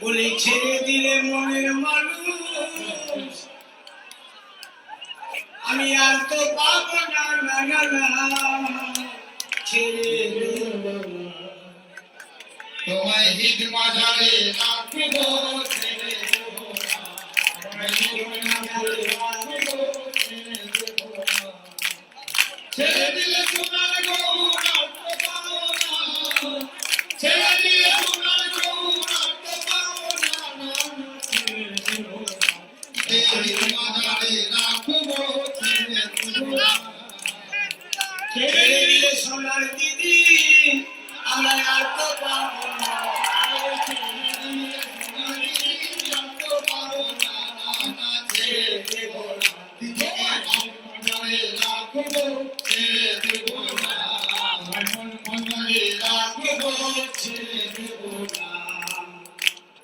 বলে ছেড়ে দিলে মনের মানুষ আমি আর তো পাবো না না না না। তোমায় হিট মাঝারে রাখব। সোনার দিদি আমরা আর তো পাবো না দেবো না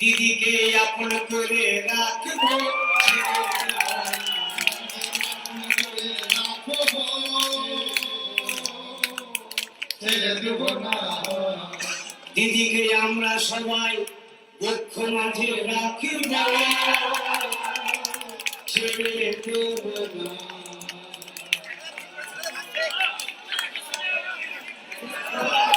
দিদিকে আপন করে রাখব দিদিকে আমরা সবাই দুঃখ মাঝে রাখিব ছেড়ে দেব না। Yeah.